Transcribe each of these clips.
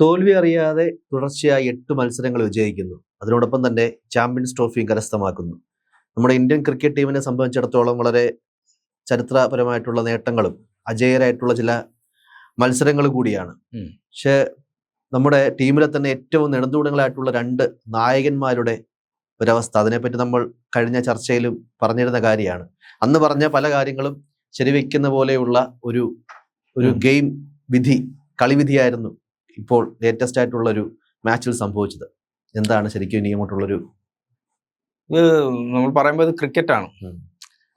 തോൽവി അറിയാതെ തുടർച്ചയായി എട്ട് മത്സരങ്ങൾ വിജയിക്കുന്നു. അതിനോടൊപ്പം തന്നെ ചാമ്പ്യൻസ് ട്രോഫിയും കരസ്ഥമാക്കുന്നു. നമ്മുടെ ഇന്ത്യൻ ക്രിക്കറ്റ് ടീമിനെ സംബന്ധിച്ചിടത്തോളം വളരെ ചരിത്രപരമായിട്ടുള്ള നേട്ടങ്ങളും അജയരായിട്ടുള്ള ചില മത്സരങ്ങൾ കൂടിയാണ്. പക്ഷേ നമ്മുടെ ടീമിലെ തന്നെ ഏറ്റവും നെടുന്തൂടങ്ങളായിട്ടുള്ള രണ്ട് നായകന്മാരുടെ ഒരവസ്ഥ. അതിനെപ്പറ്റി നമ്മൾ കഴിഞ്ഞ ചർച്ചയിലും പറഞ്ഞിരുന്ന കാര്യമാണ്. അന്ന് പറഞ്ഞ പല കാര്യങ്ങളും ശരിവെക്കുന്ന പോലെയുള്ള ഒരു ഒരു ഗെയിം വിധി കളിവിധിയായിരുന്നു ഇപ്പോൾ ലേറ്റസ്റ്റ് ആയിട്ടുള്ള ഒരു മാച്ചിൽ സംഭവിച്ചത്. എന്താണ് ശരിക്കും ഇനി അങ്ങോട്ടുള്ളൊരു ഇത് നമ്മൾ പറയുമ്പോൾ ഇത് ക്രിക്കറ്റാണ്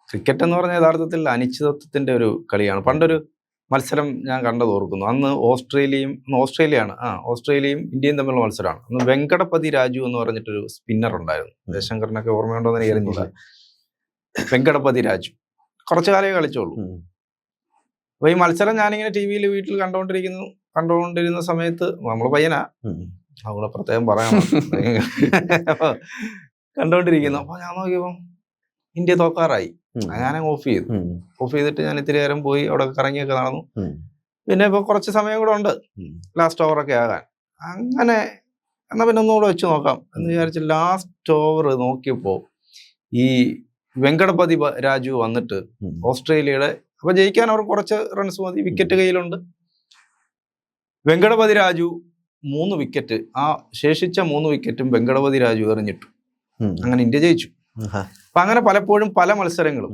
ക്രിക്കറ്റ് എന്ന് പറഞ്ഞാൽ യഥാർത്ഥത്തിൽ അനിശ്ചിതത്വത്തിന്റെ ഒരു കളിയാണ്. പണ്ടൊരു മത്സരം ഞാൻ കണ്ടത് ഓർക്കുന്നു. അന്ന് ഓസ്ട്രേലിയയും ഓസ്ട്രേലിയയാണ്. ആ ഓസ്ട്രേലിയയും ഇന്ത്യയും തമ്മിലുള്ള മത്സരമാണ്. അന്ന് വെങ്കടപതി രാജു എന്ന് പറഞ്ഞിട്ടൊരു സ്പിന്നർ ഉണ്ടായിരുന്നു. ജയശങ്കറിനൊക്കെ ഓർമ്മയുണ്ടോ എന്ന് എനിക്ക് അറിഞ്ഞില്ല വെങ്കടപതി രാജു. കുറച്ചു കാലമേ കളിച്ചോളൂ. അപ്പൊ ഈ മത്സരം ഞാനിങ്ങനെ ടി വിയിൽ വീട്ടിൽ കണ്ടുകൊണ്ടിരിക്കുന്നു കണ്ടുകൊണ്ടിരുന്ന സമയത്ത് നമ്മൾ പയ്യനാ. അവളെ പ്രത്യേകം പറയാം കണ്ടുകൊണ്ടിരിക്കുന്നു. കണ്ടോണ്ടിരിക്കുന്നു അപ്പൊ ഞാൻ നോക്കിയപ്പോ ഇന്ത്യ തോക്കാറായി. ഞാൻ ഓഫ് ചെയ്തു. ഓഫ് ചെയ്തിട്ട് ഞാൻ ഇത്തിരി നേരം പോയി അവിടെ കറങ്ങിയൊക്കെ നടന്നു. പിന്നെ ഇപ്പൊ കുറച്ച് സമയം കൂടെ ഉണ്ട്. ലാസ്റ്റ് ഓവറൊക്കെ ആകാൻ. അങ്ങനെ എന്നാ പിന്നെ ഒന്നുകൂടെ വെച്ച് നോക്കാം എന്ന് വിചാരിച്ച് ലാസ്റ്റ് ഓവർ നോക്കിയപ്പോ ഈ വെങ്കടപതി രാജു വന്നിട്ട്. ഓസ്ട്രേലിയയുടെ അപ്പൊ ജയിക്കാൻ അവർ കുറച്ച് റൺസ് മതി. വിക്കറ്റ് കയ്യിലുണ്ട്. വെങ്കടപതി രാജു മൂന്ന് വിക്കറ്റ് ആ ശേഷിച്ച മൂന്ന് വിക്കറ്റും വെങ്കടപതി രാജു എറിഞ്ഞിട്ടു. അങ്ങനെ ഇന്ത്യ ജയിച്ചു. അപ്പൊ അങ്ങനെ പലപ്പോഴും പല മത്സരങ്ങളും.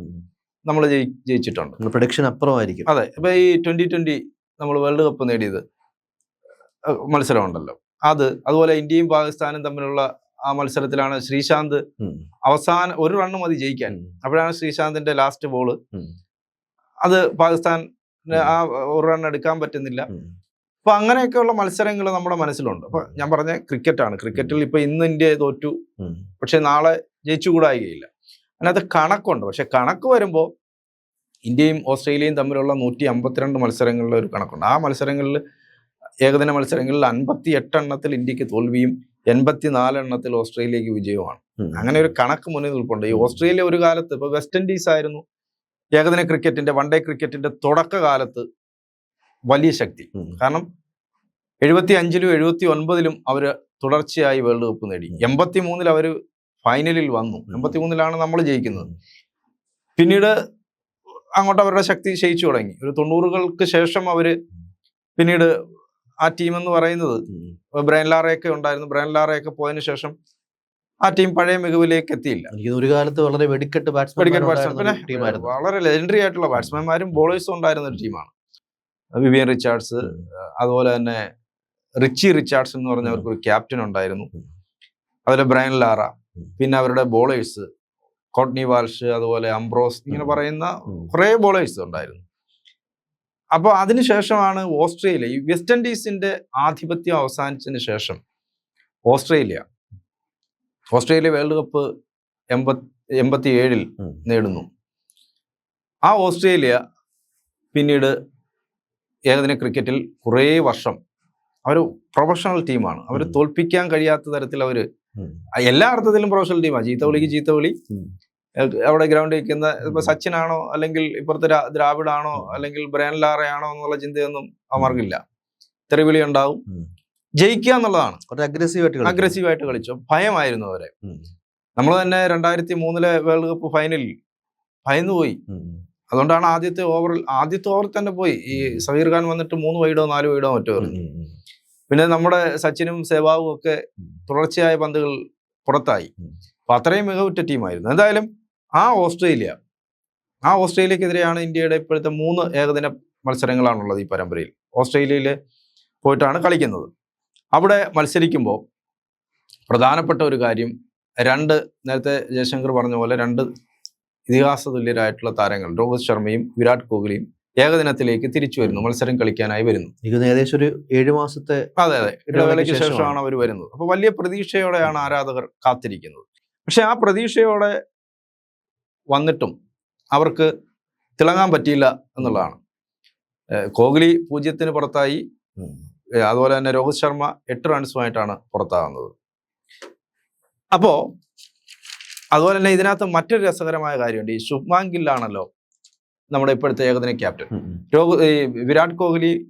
നമ്മൾ ജയിച്ചിട്ടുണ്ട്. പ്രഡിക്ഷൻ അപ്പുറമായിരിക്കും. അതെ ഇപ്പൊ ഈ ട്വന്റി ട്വന്റി നമ്മൾ വേൾഡ് കപ്പ് നേടിയത് മത്സരമുണ്ടല്ലോ. അത് അതുപോലെ ഇന്ത്യയും പാകിസ്ഥാനും തമ്മിലുള്ള ആ മത്സരത്തിലാണ് ശ്രീശാന്ത് അവസാന ഒരു റണ്ണ് മതി ജയിക്കാൻ. അപ്പോഴാണ് ശ്രീശാന്തിന്റെ ലാസ്റ്റ് ബോൾ അത് പാകിസ്ഥാൻ ആ ഒരു റൺ എടുക്കാൻ പറ്റുന്നില്ല. അപ്പൊ അങ്ങനെയൊക്കെയുള്ള മത്സരങ്ങൾ നമ്മുടെ മനസ്സിലുണ്ട്. അപ്പൊ ഞാൻ പറഞ്ഞ ക്രിക്കറ്റാണ്. ക്രിക്കറ്റിൽ ഇപ്പൊ ഇന്ന് ഇന്ത്യ തോറ്റു. പക്ഷേ നാളെ ജയിച്ചുകൂടായികയില്ല. അതിനകത്ത് കണക്കുണ്ട്. പക്ഷെ കണക്ക് വരുമ്പോൾ ഇന്ത്യയും ഓസ്ട്രേലിയയും തമ്മിലുള്ള നൂറ്റി അമ്പത്തിരണ്ട് മത്സരങ്ങളിലെ ഒരു കണക്കുണ്ട്. ആ മത്സരങ്ങളിൽ ഏകദിന മത്സരങ്ങളിൽ അൻപത്തി എട്ട് എണ്ണത്തിൽ ഇന്ത്യയ്ക്ക് തോൽവിയും എൺപത്തി നാല് എണ്ണത്തിൽ ഓസ്ട്രേലിയക്ക് വിജയവുമാണ്. അങ്ങനെ ഒരു കണക്ക് മുന്നിൽ നിൽപ്പുണ്ട്. ഈ ഓസ്ട്രേലിയ ഒരു കാലത്ത് ഇപ്പൊ വെസ്റ്റ് ഇൻഡീസ് ആയിരുന്നു ഏകദിന ക്രിക്കറ്റിന്റെ വൺ ഡേ ക്രിക്കറ്റിന്റെ തുടക്കകാലത്ത് വലിയ ശക്തി. കാരണം എഴുപത്തി അഞ്ചിലും എഴുപത്തി ഒൻപതിലും അവർ തുടർച്ചയായി വേൾഡ് കപ്പ് നേടി. എൺപത്തി മൂന്നിൽ അവർ ഫൈനലിൽ വന്നു. എൺപത്തി മൂന്നിലാണ് നമ്മൾ ജയിക്കുന്നത്. പിന്നീട് അങ്ങോട്ട് അവരുടെ ശക്തി ക്ഷയിച്ചു തുടങ്ങി. ഒരു തൊണ്ണൂറുകൾക്ക് ശേഷം അവർ പിന്നീട് ആ ടീം എന്ന് പറയുന്നത് ഉം. ബ്രയൻ ലാറയൊക്കെ ഉണ്ടായിരുന്നു. ബ്രയൻ ലാറയൊക്കെ പോയതിനു ശേഷം ആ ടീം പഴയ മികവിലേക്ക് എത്തിയില്ല. ഒരു കാലത്ത് വളരെ വെടിക്കെട്ട് ബാറ്റ്സ്മാൻ വളരെ ലെജൻഡറി ആയിട്ടുള്ള ബാറ്റ്സ്മാൻമാരും ബോളേഴ്സും ഉണ്ടായിരുന്ന ഒരു ടീമാണ്. വിവിയൻ റിച്ചാർഡ്സ് അതുപോലെ തന്നെ റിച്ചി റിച്ചാർഡ്സ് എന്ന് പറഞ്ഞ അവർക്ക് ഒരു ക്യാപ്റ്റൻ ഉണ്ടായിരുന്നു. അതുപോലെ ബ്രയൻ ലാറ പിന്നെ അവരുടെ ബോളേഴ്സ് കോട്നി വാൽഷ് അതുപോലെ അംബ്രോസ് ഇങ്ങനെ പറയുന്ന കുറെ കുറേ ബോളേഴ്സ് ഉണ്ടായിരുന്നു. അപ്പോൾ അതിനുശേഷമാണ് ഓസ്ട്രേലിയ ഈ വെസ്റ്റ് ഇൻഡീസിന്റെ ആധിപത്യം അവസാനിച്ചതിന് ശേഷം ഓസ്ട്രേലിയ ഓസ്ട്രേലിയ വേൾഡ് കപ്പ് എൺപത്തി എൺപത്തി ഏഴിൽ നേടുന്നു. ആ ഓസ്ട്രേലിയ പിന്നീട് ഏകദിന ക്രിക്കറ്റിൽ കുറേ വർഷം അവർ പ്രൊഫഷണൽ ടീമാണ് അവർ തോൽപ്പിക്കാൻ കഴിയാത്ത തരത്തിൽ അവർ എല്ലാ അർത്ഥത്തിലും പ്രൊഫഷണൽ ടീമാണ് ചീത്തവിളിക്ക് ചീത്തവിളി അവിടെ ഗ്രൗണ്ടിൽ നിൽക്കുന്ന ഇപ്പൊ സച്ചിനാണോ അല്ലെങ്കിൽ ഇപ്പുറത്തെ ദ്രാവിഡാണോ അല്ലെങ്കിൽ ബ്രയൻ ലാറയാണോ എന്നുള്ള ചിന്തയൊന്നും അവർക്കില്ല തെറിവിളി ഉണ്ടാവും. ജയിക്കുക എന്നുള്ളതാണ്. അഗ്രസീവായിട്ട്. അഗ്രസീവായിട്ട് കളിച്ചു. ഭയമായിരുന്നു അവരെ. നമ്മൾ തന്നെ രണ്ടായിരത്തി മൂന്നിലെ വേൾഡ് കപ്പ് ഫൈനലിൽ ഭയന്നുപോയി. അതുകൊണ്ടാണ് ആദ്യത്തെ ഓവറിൽ ആദ്യത്തെ ഓവർ തന്നെ പോയി. ഈ സഹീർ ഖാൻ വന്നിട്ട് മൂന്ന് വൈഡോ നാല് വൈഡോ മറ്റോ പറഞ്ഞു. എറിഞ്ഞു പിന്നെ നമ്മുടെ സച്ചിനും സെവാവും ഒക്കെ തുടർച്ചയായ പന്തുകൾ പുറത്തായി. അപ്പൊ അത്രയും മികവുറ്റ ടീമായിരുന്നു എന്തായാലും ആ ഓസ്ട്രേലിയ ആ ഓസ്ട്രേലിയക്കെതിരെയാണ് ഇന്ത്യയുടെ ഇപ്പോഴത്തെ മൂന്ന് ഏകദിന മത്സരങ്ങളാണുള്ളത് ഈ പരമ്പരയിൽ. ഓസ്ട്രേലിയയിൽ പോയിട്ടാണ് കളിക്കുന്നത്. അവിടെ മത്സരിക്കുമ്പോൾ പ്രധാനപ്പെട്ട ഒരു കാര്യം രണ്ട് നേരത്തെ ജയശങ്കർ പറഞ്ഞ പോലെ രണ്ട് ഇതിഹാസ തുല്യരായിട്ടുള്ള താരങ്ങൾ രോഹിത് ശർമ്മയും വിരാട് കോഹ്ലിയും ഏകദിനത്തിലേക്ക് തിരിച്ചു വരുന്നു. മത്സരം കളിക്കാനായി വരുന്നു. ഏകദേശം ഒരു ഏഴു മാസത്തെ അതെ അതെ. ഇടവേളയ്ക്ക് ശേഷമാണ്. അവർ വരുന്നത്. അപ്പൊ വലിയ പ്രതീക്ഷയോടെയാണ് ആരാധകർ കാത്തിരിക്കുന്നത്. പക്ഷെ ആ പ്രതീക്ഷയോടെ വന്നിട്ടും അവർക്ക് തിളങ്ങാൻ പറ്റിയില്ല എന്നുള്ളതാണ്. കോഹ്ലി പൂജ്യത്തിന് പുറത്തായി. അതുപോലെ തന്നെ രോഹിത് ശർമ്മ എട്ട് റൺസുമായിട്ടാണ് പുറത്താകുന്നത്. അപ്പോ അതുപോലെ തന്നെ ഇതിനകത്ത് മറ്റൊരു രസകരമായ കാര്യമുണ്ട് ഈ ശുഭ്മാൻ ഗില്ലാണല്ലോ നമ്മുടെ ഇപ്പോഴത്തെ ഏകദിന ക്യാപ്റ്റൻ. ഉം. ഈ വിരാട് കോഹ്ലി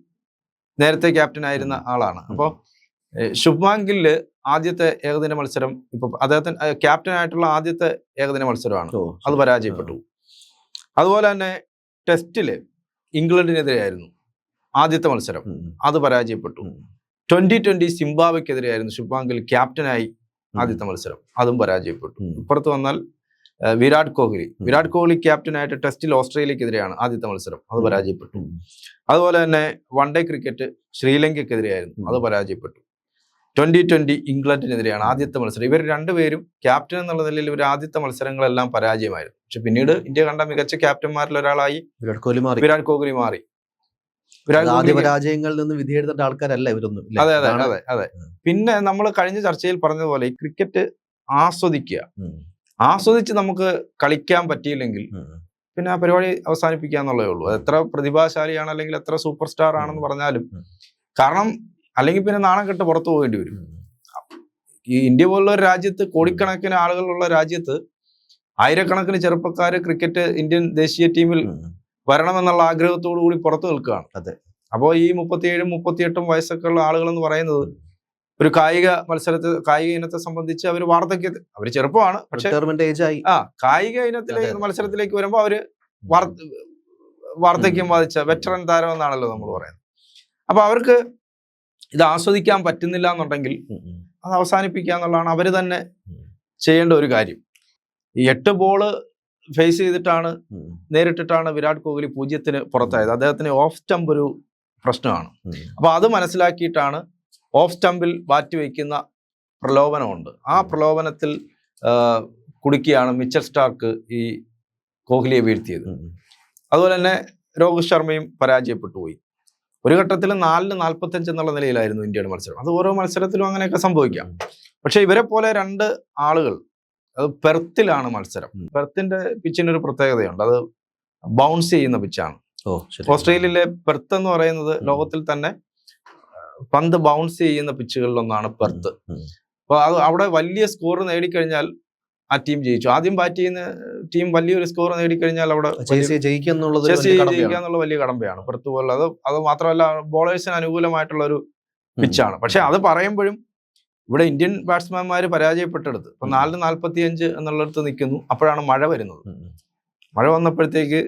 നേരത്തെ ക്യാപ്റ്റൻ ആയിരുന്ന ആളാണ് അപ്പോൾ ശുഭ്മാൻ ഗില്ല് ആദ്യത്തെ ഏകദിന മത്സരം ഇപ്പൊ അദ്ദേഹത്തിന് ക്യാപ്റ്റൻ ആയിട്ടുള്ള ആദ്യത്തെ ഏകദിന മത്സരമാണ് അത് പരാജയപ്പെട്ടു അതുപോലെ തന്നെ ടെസ്റ്റിൽ ഇംഗ്ലണ്ടിനെതിരെയായിരുന്നു ആദ്യത്തെ മത്സരം. അത് പരാജയപ്പെട്ടു. ട്വന്റി ട്വന്റി സിംബാബ്വെക്കെതിരെയായിരുന്നു ശുഭാങ്കിൽ ക്യാപ്റ്റനായി. ആദ്യത്തെ മത്സരം. അതും പരാജയപ്പെട്ടു. ഇപ്പുറത്ത് വന്നാൽ വിരാട് കോഹ്ലി. വിരാട് കോഹ്ലി ക്യാപ്റ്റനായിട്ട് ടെസ്റ്റിൽ ഓസ്ട്രേലിയക്കെതിരെയാണ് ആദ്യത്തെ മത്സരം. അത് പരാജയപ്പെട്ടു. അതുപോലെ തന്നെ വൺ ഡേ ക്രിക്കറ്റ് ശ്രീലങ്കക്കെതിരെയായിരുന്നു. അത് പരാജയപ്പെട്ടു. ട്വന്റി ട്വന്റി ഇംഗ്ലണ്ടിനെതിരെയാണ് ആദ്യത്തെ മത്സരം. ഇവർ രണ്ടുപേരും ക്യാപ്റ്റൻ എന്നുള്ള നിലയിൽ ഇവർ ആദ്യത്തെ മത്സരങ്ങളെല്ലാം പരാജയമായിരുന്നു. പക്ഷെ പിന്നീട് ഇന്ത്യ കണ്ട മികച്ച ക്യാപ്റ്റന്മാരിൽ ഒരാളായി വിരാട് കോഹ്ലി മാറി. വിരാട് കോഹ്ലി മാറി. പരാജയങ്ങളിൽ നിന്ന് വിധിയെടുത്തിട്ട ആൾക്കാരല്ല ഇവരൊന്നും അതെ അതെ അതെ അതെ. പിന്നെ നമ്മൾ കഴിഞ്ഞ ചർച്ചയിൽ പറഞ്ഞതുപോലെ ഈ ക്രിക്കറ്റ് ആസ്വദിക്കുക. ആസ്വദിച്ച് നമുക്ക് കളിക്കാൻ പറ്റിയില്ലെങ്കിൽ പിന്നെ ആ പരിപാടി അവസാനിപ്പിക്കുക എന്നുള്ളതേ ഉള്ളൂ. എത്ര പ്രതിഭാശാലിയാണ് അല്ലെങ്കിൽ എത്ര സൂപ്പർ സ്റ്റാർ ആണെന്ന് പറഞ്ഞാലും കാരണം അല്ലെങ്കിൽ പിന്നെ നാണം കെട്ട് പുറത്തു പോകേണ്ടി വരും. ഈ ഇന്ത്യ പോലുള്ള ഒരു രാജ്യത്ത് കോടിക്കണക്കിന് ആളുകളുള്ള രാജ്യത്ത് ആയിരക്കണക്കിന് ചെറുപ്പക്കാർ ക്രിക്കറ്റ് ഇന്ത്യൻ ദേശീയ ടീമിൽ. വരണമെന്നുള്ള ആഗ്രഹത്തോടു കൂടി പുറത്തു നിൽക്കുകയാണ്. അതെ. അപ്പോൾ ഈ മുപ്പത്തിയേഴും മുപ്പത്തിയെട്ടും വയസ്സൊക്കെ ഉള്ള ആളുകൾ എന്ന് പറയുന്നത് ഒരു കായിക മത്സരത്തെ കായിക ഇനത്തെ സംബന്ധിച്ച് അവർ വാർദ്ധക്യത്തിൽ അവർ ചെറുപ്പമാണ് പക്ഷേ ആ കായിക അതെ. മത്സരത്തിലേക്ക് വരുമ്പോൾ അവർ വാർദ്ധക്യം ബാധിച്ച വെറ്ററൻ താരം എന്നാണല്ലോ നമ്മൾ പറയുന്നത്. അപ്പൊ അവർക്ക് ഇത് ആസ്വദിക്കാൻ പറ്റുന്നില്ല എന്നുണ്ടെങ്കിൽ. അത് അവസാനിപ്പിക്കുക എന്നുള്ളതാണ് അവർ തന്നെ ചെയ്യേണ്ട ഒരു കാര്യം. എട്ട് ബോൾ ഫേസ് ചെയ്തിട്ടാണ് നേരിട്ടിട്ടാണ് വിരാട് കോഹ്ലി പൂജ്യത്തിന് പുറത്തായത്. അദ്ദേഹത്തിന് ഓഫ് സ്റ്റംപ് ഒരു പ്രശ്നമാണ്. അപ്പോൾ അപ്പൊ അത് മനസ്സിലാക്കിയിട്ടാണ് ഓഫ് സ്റ്റംപിൽ ബാറ്റ് വയ്ക്കുന്ന പ്രലോഭനമുണ്ട്. ആ പ്രലോഭനത്തിൽ കുടുക്കിയാണ് മിച്ചർ സ്റ്റാർക്ക് ഈ കോഹ്ലിയെ വീഴ്ത്തിയത്. അതുപോലെ തന്നെ രോഹിത് ശർമ്മയും പരാജയപ്പെട്ടു പോയി. ഒരു ഘട്ടത്തിൽ നാലിന് നാൽപ്പത്തഞ്ച് എന്നുള്ള നിലയിലായിരുന്നു ഇന്ത്യയുടെ മത്സരം. അത് ഓരോ മത്സരത്തിലും അങ്ങനെയൊക്കെ സംഭവിക്കാം. പക്ഷെ ഇവരെ പോലെ രണ്ട് ആളുകൾ അത് പെർത്തിലാണ് മത്സരം. പെർത്തിന്റെ പിച്ചിന് ഒരു പ്രത്യേകതയുണ്ട്. അത് ബൗൺസ് ചെയ്യുന്ന പിച്ചാണ്. ഓസ്ട്രേലിയയിലെ പെർത്ത് എന്ന് പറയുന്നത് ലോകത്തിൽ തന്നെ പന്ത് ബൗൺസ് ചെയ്യുന്ന പിച്ചുകളിൽ ഒന്നാണ് പെർത്ത്. അപ്പോൾ അപ്പൊ അത് അവിടെ വലിയ സ്കോർ നേടിക്കഴിഞ്ഞാൽ ആ ടീം ജയിച്ചു. ആദ്യം ബാറ്റ് ചെയ്യുന്ന ടീം വലിയൊരു സ്കോർ നേടിക്കഴിഞ്ഞാൽ അവിടെ ജയിക്കാന്നുള്ള ജയിക്കുക. എന്നുള്ള വലിയ കടമ്പയാണ്. പെർത്ത് പോലുള്ള. അത് അത് മാത്രമല്ല ബോളേഴ്സിന് അനുകൂലമായിട്ടുള്ള ഒരു പിച്ചാണ് പക്ഷെ അത് പറയുമ്പോഴും ഇവിടെ ഇന്ത്യൻ ബാറ്റ്സ്മാൻമാർ പരാജയപ്പെട്ടെടുത്ത്. ഇപ്പൊ. നാലിന് നാൽപ്പത്തി അഞ്ച് എന്നുള്ളിടത്ത് നിൽക്കുന്നു. അപ്പോഴാണ് മഴ വരുന്നത്. മഴ വന്നപ്പോഴത്തേക്ക്.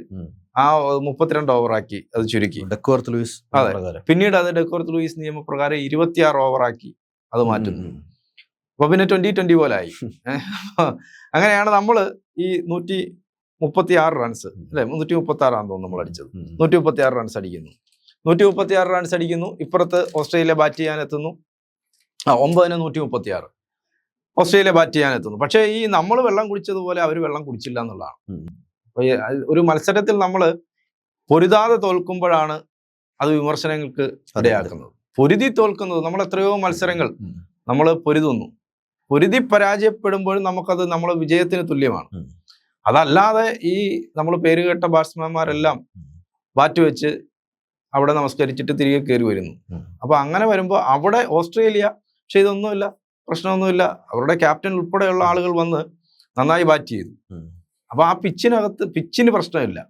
ആ മുപ്പത്തിരണ്ട് ഓവറാക്കി അത് ചുരുക്കി. ഡെക്കോർത്ത് ലൂയിസ് അതെ. പിന്നീട് അത് ഡെക്കോർത്ത് ലൂയിസ് നിയമപ്രകാരം ഇരുപത്തിയാറ് ഓവറാക്കി അത് മാറ്റുന്നു. അപ്പൊ പിന്നെ ട്വന്റി ട്വന്റി പോലായി അങ്ങനെയാണ് നമ്മൾ ഈ നൂറ്റി മുപ്പത്തി ആറ് റൺസ് അല്ലെ? നൂറ്റി മുപ്പത്തി ആറാന്ന് തോന്നുന്നു നമ്മൾ അടിച്ചത്. നൂറ്റി മുപ്പത്തി ആറ് റൺസ് അടിക്കുന്നു. നൂറ്റി മുപ്പത്തി ആറ് റൺസ് അടിക്കുന്നു. ഇപ്പുറത്ത് ഓസ്ട്രേലിയ ബാറ്റ് ചെയ്യാൻ എത്തുന്നു. ആ ഒമ്പതിന് നൂറ്റി മുപ്പത്തി ആറ് ഓസ്ട്രേലിയ ബാറ്റ് ചെയ്യാൻ എത്തുന്നു പക്ഷേ ഈ നമ്മൾ വെള്ളം കുടിച്ചതുപോലെ അവർ വെള്ളം കുടിച്ചില്ല എന്നുള്ളതാണ് ഉം. അപ്പൊ ഒരു മത്സരത്തിൽ നമ്മൾ പൊരുതാതെ തോൽക്കുമ്പോഴാണ് അത് വിമർശനങ്ങൾക്ക്. ഇടയാക്കുന്നത്. പൊരുതി തോൽക്കുന്നത് നമ്മൾ എത്രയോ മത്സരങ്ങൾ. നമ്മൾ പൊരുതുന്നു. പൊരുതി പരാജയപ്പെടുമ്പോഴും നമുക്കത് നമ്മൾ വിജയത്തിന് തുല്യമാണ്. അതല്ലാതെ ഈ നമ്മൾ പേരുകേട്ട ബാറ്റ്സ്മാൻമാരെല്ലാം. ബാറ്റ് വെച്ച് അവിടെ നമസ്കരിച്ചിട്ട് തിരികെ കയറി വരുന്നു. അപ്പോൾ അപ്പൊ അങ്ങനെ വരുമ്പോൾ അവിടെ ഓസ്ട്രേലിയ പക്ഷെ ഇതൊന്നുമില്ല പ്രശ്നമൊന്നുമില്ല. അവരുടെ ക്യാപ്റ്റൻ ഉൾപ്പെടെയുള്ള ആളുകൾ വന്ന് നന്നായി ബാറ്റ് ചെയ്തു. അപ്പൊ ആ പിച്ചിനകത്ത് പിച്ചിന് പ്രശ്നമില്ല.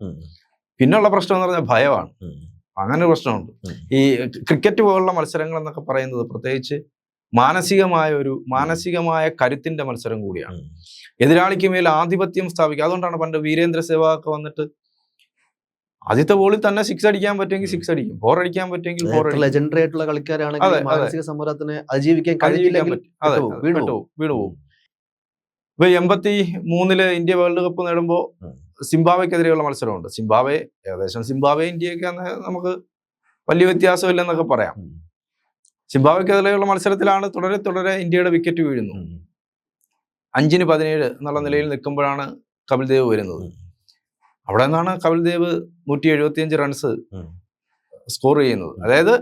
പിന്നുള്ള പ്രശ്നം എന്ന് പറഞ്ഞാൽ ഭയമാണ്. അങ്ങനെ ഒരു പ്രശ്നമുണ്ട്. ഈ ക്രിക്കറ്റ് പോലുള്ള മത്സരങ്ങൾ എന്നൊക്കെ പറയുന്നത് പ്രത്യേകിച്ച് മാനസികമായ ഒരു മാനസികമായ കരുത്തിന്റെ മത്സരം കൂടിയാണ്. എതിരാളിക്ക് മേൽ ആധിപത്യം സ്ഥാപിക്കുക. അതുകൊണ്ടാണ് പണ്ട് വീരേന്ദ്ര സെവാഗ് വന്നിട്ട് ആദ്യത്തെ ബോളിൽ തന്നെ സിക്സ് അടിക്കാൻ പറ്റുമെങ്കിൽ സിക്സ് അടിക്കും ഫോർ അടിക്കാൻ പറ്റുമെങ്കിൽ ഫോർ ലെജൻഡറി ആയിട്ടുള്ള കളിക്കാരാണെങ്കിൽ മാനസിക സമരത്തിന് അതിജീവിക്കാൻ കഴിയില്ലെങ്കിൽ വീണുപോകും. വീണുപോകും. ഇപ്പൊ എൺപത്തി മൂന്നിൽ ഇന്ത്യ വേൾഡ് കപ്പ് നേടുമ്പോൾ. സിംബാബ്വെക്കെതിരെയുള്ള മത്സരമുണ്ട് സിംബാബ്വെ ഏകദേശം സിംബാബ്വെ ഇന്ത്യയൊക്കെ നമുക്ക് വലിയ വ്യത്യാസമില്ലെന്നൊക്കെ പറയാം. സിംബാബ്വെക്കെതിരെയുള്ള മത്സരത്തിലാണ് തുടരെ തുടരെ ഇന്ത്യയുടെ വിക്കറ്റ് വീഴുന്നു. അഞ്ചിന് പതിനേഴ് എന്നുള്ള നിലയിൽ നിൽക്കുമ്പോഴാണ് കപിൽ ദേവ് വരുന്നത്. അവിടെ നിന്നാണ് കപിൽ ദേവ് നൂറ്റി എഴുപത്തിയഞ്ച് റൺസ് സ്കോർ ചെയ്യുന്നത് അതായത്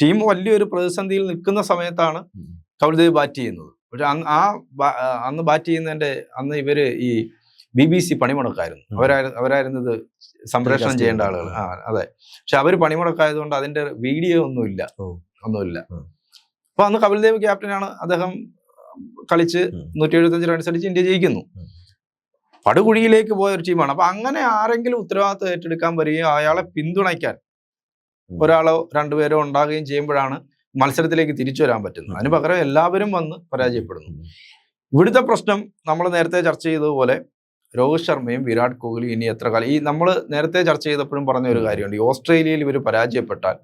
ടീം വലിയൊരു പ്രതിസന്ധിയിൽ നിൽക്കുന്ന സമയത്താണ് കപിൽദേവ് കപിൽ ദേവ് ബാറ്റ് ചെയ്യുന്നത്. പക്ഷെ അന്ന് ആ അന്ന് ബാറ്റ് ചെയ്യുന്നതിന്റെ അന്ന് ഇവർ ഈ ബി ബി സി പണിമുടക്കായിരുന്നു. അവരായിരുന്നു അവരായിരുന്നു ഇത് സംപ്രേഷണം ചെയ്യേണ്ട ആളുകൾ ആ അതെ. പക്ഷെ അവർ പണിമുടക്കായതുകൊണ്ട് അതിന്റെ വീഡിയോ ഒന്നുമില്ല. ഒന്നുമില്ല. അപ്പൊ അന്ന് കപിൽ ദേവ് ക്യാപ്റ്റനാണ് അദ്ദേഹം കളിച്ച്. നൂറ്റി എഴുപത്തഞ്ച് റൺസ് അടിച്ച് ഇന്ത്യ ജയിക്കുന്നു. പടുകുഴിയിലേക്ക് പോയ ഒരു ടീമാണ്. അപ്പൊ അങ്ങനെ ആരെങ്കിലും ഉത്തരവാദിത്വം ഏറ്റെടുക്കാൻ വരികയും അയാളെ പിന്തുണയ്ക്കാൻ ഒരാളോ രണ്ടുപേരോ ഉണ്ടാകുകയും ചെയ്യുമ്പോഴാണ് മത്സരത്തിലേക്ക് തിരിച്ചു വരാൻ പറ്റുന്നത്. അതിന് പകരം എല്ലാവരും വന്ന് പരാജയപ്പെടുന്നു. ഇവിടുത്തെ പ്രശ്നം നമ്മൾ നേരത്തെ ചർച്ച ചെയ്തതുപോലെ രോഹിത് ശർമ്മയും വിരാട് കോഹ്ലി ഇനി എത്ര കാലം? ഈ നമ്മൾ നേരത്തെ ചർച്ച ചെയ്തപ്പോഴും പറഞ്ഞ ഒരു കാര്യമുണ്ട്. ഈ ഓസ്ട്രേലിയയിൽ ഇവർ പരാജയപ്പെട്ടാൽ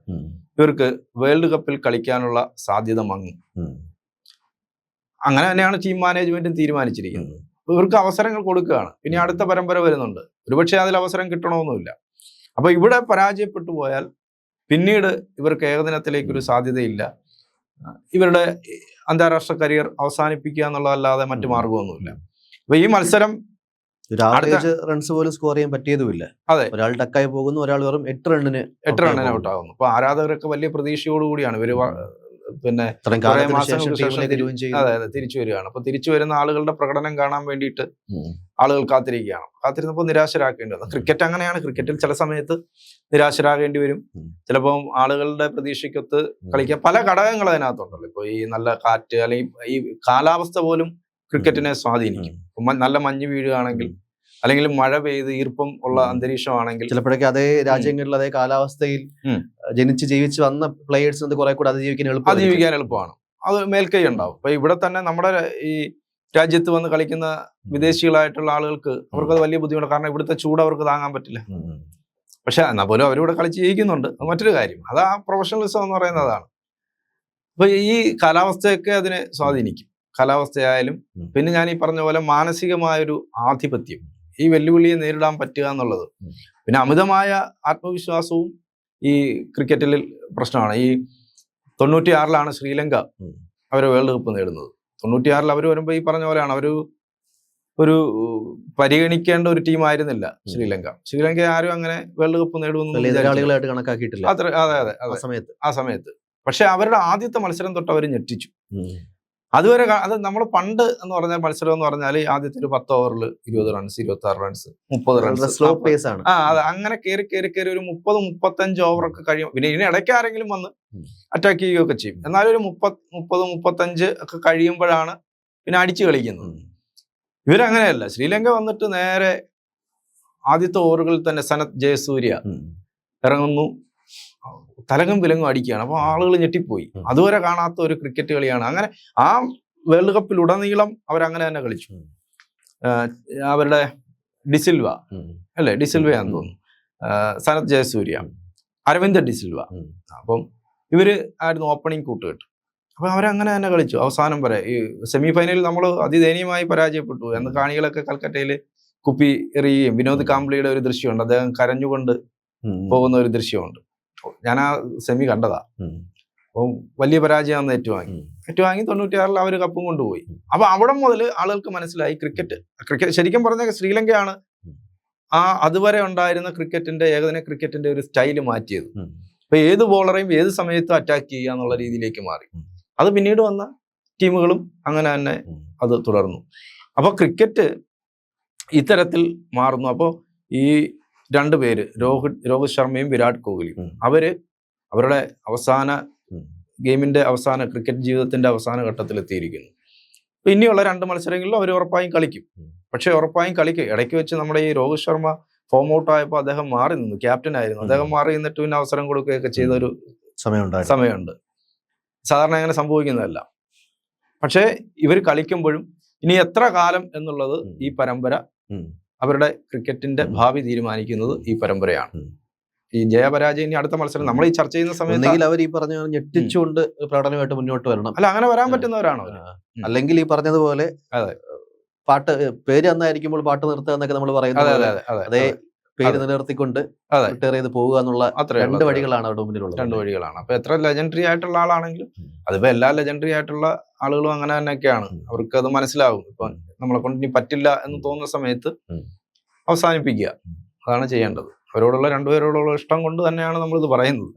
ഇവർക്ക് വേൾഡ് കപ്പിൽ കളിക്കാനുള്ള സാധ്യത മങ്ങും. അങ്ങനെ തന്നെയാണ് ടീം മാനേജ്മെന്റും തീരുമാനിച്ചിരിക്കുന്നത്. ഇവർക്ക് അവസരങ്ങൾ കൊടുക്കുകയാണ്. ഇനി അടുത്ത പരമ്പര വരുന്നുണ്ട്. ഒരുപക്ഷെ അതിൽ അവസരം കിട്ടണമെന്നില്ല. അപ്പൊ ഇവിടെ പരാജയപ്പെട്ടു പോയാൽ പിന്നീട് ഇവർക്ക് ഏകദിനത്തിലേക്കൊരു സാധ്യതയില്ല. ഇവരുടെ അന്താരാഷ്ട്ര കരിയർ അവസാനിപ്പിക്കുക എന്നുള്ളതല്ലാതെ മറ്റു മാർഗമൊന്നുമില്ല അപ്പൊ ഈ മത്സരം റൺസ് പോലും സ്കോർ ചെയ്യാൻ പറ്റിയതുമില്ല. അതെ. ഒരാൾ ടക്കായി പോകുന്നു ഒരാൾ വെറും എട്ട് റണ്ണിന് എട്ട് റണ്ണിന് ഔട്ടാകുന്നു അപ്പൊ ആരാധകരൊക്കെ വലിയ പ്രതീക്ഷയോടുകൂടിയാണ്. ഇവർ പിന്നെ അതെ അതെ തിരിച്ചു വരികയാണ്. അപ്പൊ തിരിച്ചു വരുന്ന ആളുകളുടെ പ്രകടനം കാണാൻ വേണ്ടിയിട്ട് ആളുകൾ കാത്തിരിക്കുകയാണ്. കാത്തിരുന്നപ്പോൾ നിരാശരാക്കേണ്ടി വന്നു. ക്രിക്കറ്റ് അങ്ങനെയാണ്. ക്രിക്കറ്റിൽ ചില സമയത്ത് നിരാശരാകേണ്ടി വരും. ചിലപ്പോൾ ആളുകളുടെ പ്രതീക്ഷയ്ക്കൊത്ത് കളിക്കാൻ പല ഘടകങ്ങൾ അതിനകത്തുണ്ടല്ലോ. ഇപ്പൊ ഈ നല്ല കാറ്റ് അല്ലെങ്കിൽ ഈ കാലാവസ്ഥ പോലും ക്രിക്കറ്റിനെ സ്വാധീനിക്കും. നല്ല മഞ്ഞ് വീഴുകയാണെങ്കിൽ അല്ലെങ്കിൽ മഴ പെയ്ത് ഈർപ്പം ഉള്ള. അന്തരീക്ഷമാണെങ്കിൽ ചിലപ്പോഴൊക്കെ അതേ രാജ്യങ്ങളിൽ അതേ കാലാവസ്ഥയിൽ. ജനിച്ച് ജീവിച്ച് വന്ന പ്ലേയേഴ്സിന് കുറെ കൂടെ അതിജീവിക്കാൻ എളുപ്പം അതിജീവിക്കാൻ എളുപ്പമാണ്. അത് മേൽക്കൈ ഉണ്ടാവും. അപ്പൊ ഇവിടെ തന്നെ നമ്മുടെ ഈ രാജ്യത്ത് വന്ന് കളിക്കുന്ന വിദേശികളായിട്ടുള്ള ആളുകൾക്ക് അവർക്കത് വലിയ ബുദ്ധിമുട്ടാണ്. കാരണം ഇവിടുത്തെ ചൂട് അവർക്ക് താങ്ങാൻ പറ്റില്ല. പക്ഷെ എന്നാൽ പോലും അവരിവിടെ കളിച്ച് ജയിക്കുന്നുണ്ട്. അത് മറ്റൊരു കാര്യം. അത് ആ പ്രൊഫഷണലിസം എന്ന് പറയുന്നത് അതാണ്. അപ്പൊ ഈ കാലാവസ്ഥയൊക്കെ അതിനെ സ്വാധീനിക്കും. കാലാവസ്ഥയായാലും പിന്നെ ഞാൻ ഈ പറഞ്ഞ പോലെ മാനസികമായൊരു ആധിപത്യം. ഈ വെല്ലുവിളിയെ നേരിടാൻ പറ്റുക എന്നുള്ളത്. പിന്നെ അമിതമായ ആത്മവിശ്വാസവും ഈ ക്രിക്കറ്റിൽ പ്രശ്നമാണ്. ഈ തൊണ്ണൂറ്റിയാറിലാണ് ശ്രീലങ്ക. അവർ വേൾഡ് കപ്പ് നേടുന്നത്. തൊണ്ണൂറ്റിയാറിൽ അവർ വരുമ്പോൾ ഈ പറഞ്ഞ പോലെയാണ്. അവർ ഒരു പരിഗണിക്കേണ്ട ഒരു ടീമായിരുന്നില്ല ശ്രീലങ്ക. ശ്രീലങ്ക ആരും അങ്ങനെ വേൾഡ് കപ്പ് നേടുമെന്ന് കണക്കാക്കിയിട്ടില്ല. അതെ അതെ ആ സമയത്ത്. ആ സമയത്ത്. പക്ഷെ അവരുടെ ആദ്യത്തെ മത്സരം തൊട്ട് അവർ ഞെട്ടിച്ചു. അതുവരെ അത് നമ്മൾ പണ്ട് എന്ന് പറഞ്ഞാൽ മത്സരം എന്ന് പറഞ്ഞാൽ ആദ്യത്തെ ഒരു പത്ത് ഓവറിൽ ഇരുപത് റൺസ് ഇരുപത്തി ആറ് റൺസ് മുപ്പത് റൺസ് സ്ലോ പേസ് ആണ്. ആ അത് അങ്ങനെ കയറി കയറി കയറി ഒരു മുപ്പത് മുപ്പത്തഞ്ച് ഓവറൊക്കെ കഴിയും. പിന്നെ ഇതിന് ഇടയ്ക്ക് ആരെങ്കിലും വന്ന്. അറ്റാക്ക് ചെയ്യുകയൊക്കെ ചെയ്യും. എന്നാലും ഒരു മുപ്പത് മുപ്പത് മുപ്പത്തഞ്ച് ഒക്കെ കഴിയുമ്പോഴാണ് പിന്നെ അടിച്ചു കളിക്കുന്നത്. ഇവരങ്ങനെയല്ല. ശ്രീലങ്ക വന്നിട്ട് നേരെ ആദ്യത്തെ ഓവറുകളിൽ തന്നെ സനത് ജയസൂര്യ. ഇറങ്ങുന്നു. തലകും വിലങ്ങും അടിക്കുകയാണ്. അപ്പോൾ ആളുകൾ ഞെട്ടിപ്പോയി. അതുവരെ കാണാത്ത ഒരു ക്രിക്കറ്റ് കളിയാണ്. അങ്ങനെ ആ വേൾഡ് കപ്പിൽ ഉടനീളം അവരങ്ങനെ തന്നെ കളിച്ചു. അവരുടെ ഡിസിൽവ. അല്ലേ? ഡിസിൽവയാന്ന്. തോന്നുന്നു. സനത് ജയസൂര്യ. അരവിന്ദ് ഡിസിൽവ. അപ്പം ഇവർ ആയിരുന്നു ഓപ്പണിംഗ് കൂട്ടുകെട്ട്. അപ്പൊ അവരങ്ങനെ തന്നെ കളിച്ചു. അവസാനം വരെ ഈ സെമി ഫൈനലിൽ നമ്മൾ അതിദയനീയമായി പരാജയപ്പെട്ടു. എന്ന് കാണികളൊക്കെ കൽക്കട്ടയിൽ കുപ്പി എറിയുകയും വിനോദ് കാംബ്ലിയുടെ ഒരു ദൃശ്യമുണ്ട്. അദ്ദേഹം കരഞ്ഞുകൊണ്ട് പോകുന്ന ഒരു ദൃശ്യമുണ്ട്. ഞാൻ ആ സെമി കണ്ടതാ. അപ്പം വലിയ പരാജയമാണ് ഏറ്റുവാങ്ങി. ഏറ്റുവാങ്ങി തൊണ്ണൂറ്റിയാറിൽ അവർ കപ്പും കൊണ്ടുപോയി. അപ്പൊ അവിടെ മുതൽ ആളുകൾക്ക് മനസ്സിലായി ക്രിക്കറ്റ്. ക്രിക്കറ്റ് ശരിക്കും പറഞ്ഞ ശ്രീലങ്കയാണ്. ആ അതുവരെ ഉണ്ടായിരുന്ന ക്രിക്കറ്റിന്റെ ഏകദിന ക്രിക്കറ്റിന്റെ ഒരു സ്റ്റൈൽ മാറ്റിയത്. അപ്പൊ ഏത് ബോളറെയും ഏത് സമയത്തും അറ്റാക്ക് ചെയ്യുക എന്നുള്ള രീതിയിലേക്ക് മാറി. അത് പിന്നീട് വന്ന ടീമുകളും അങ്ങനെ തന്നെ അത് തുടർന്നു. അപ്പൊ ക്രിക്കറ്റ് ഇത്തരത്തിൽ മാറുന്നു. അപ്പോൾ ഈ രണ്ട് പേര് രോഹിത് രോഹിത് ശർമ്മയും വിരാട് കോഹ്ലിയും. അവർ അവരുടെ അവസാന ഗെയിമിന്റെ അവസാന ക്രിക്കറ്റ് ജീവിതത്തിന്റെ അവസാന ഘട്ടത്തിൽ എത്തിയിരിക്കുന്നു അപ്പൊ ഇനിയുള്ള രണ്ട് മത്സരങ്ങളിലും അവർ ഉറപ്പായും കളിക്കും. പക്ഷേ ഉറപ്പായും കളിക്കും. ഇടയ്ക്ക് വെച്ച് നമ്മുടെ ഈ രോഹിത് ശർമ്മ ഫോം ഔട്ട് ആയപ്പോൾ അദ്ദേഹം മാറി നിന്നു ക്യാപ്റ്റൻ ആയിരുന്നു. അദ്ദേഹം മാറി നിന്നിട്ട് പിന്നെ അവസരം കൊടുക്കുകയൊക്കെ ചെയ്ത ഒരു സമയമുണ്ട്. സാധാരണ അങ്ങനെ സംഭവിക്കുന്നതല്ല. പക്ഷേ ഇവർ കളിക്കുമ്പോഴും ഇനി എത്ര കാലം എന്നുള്ളത് ഈ പരമ്പര. അവരുടെ ക്രിക്കറ്റിന്റെ ഭാവി തീരുമാനിക്കുന്നത് ഈ പരമ്പരയാണ്. ഈ ജയപരാജയം ഇനി അടുത്ത മത്സരം നമ്മൾ ഈ ചർച്ച ചെയ്യുന്ന സമയത്ത് അവർ ഈ പറഞ്ഞ ഞെട്ടിച്ചുകൊണ്ട് പ്രകടനമായിട്ട് മുന്നോട്ട് വരണം. അല്ല അങ്ങനെ വരാൻ. പറ്റുന്നവരാണോ? അല്ലെങ്കിൽ ഈ പറഞ്ഞതുപോലെ അതെ. പാട്ട് പേര് അന്നായിരിക്കുമ്പോൾ പാട്ട് നിർത്തുക എന്നൊക്കെ നമ്മൾ പറയുന്നത് അതേ. പേര്. നിലനിർത്തിക്കൊണ്ട്. റിട്ടയർ ചെയ്ത് പോവുക എന്നുള്ള രണ്ട്. വഴികളാണ് അവിടെ മുന്നിലുള്ളത് രണ്ട് വഴികളാണ് അപ്പൊ എത്ര ലെജൻഡറി ആയിട്ടുള്ള ആളാണെങ്കിലും. അതിപ്പോ എല്ലാ ലെജൻഡറി ആയിട്ടുള്ള ആളുകളും അങ്ങനെ തന്നെയൊക്കെയാണ്. അവർക്ക് അത് മനസ്സിലാവും ഇപ്പൊ നമ്മളെ കൊണ്ട് ഇനി പറ്റില്ല എന്ന് തോന്നുന്ന സമയത്ത്. അവസാനിപ്പിക്കുക അതാണ് ചെയ്യേണ്ടത് അവരോടുള്ള രണ്ടുപേരോടുള്ള ഇഷ്ടം കൊണ്ട് തന്നെയാണ് നമ്മൾ ഇത് പറയുന്നത്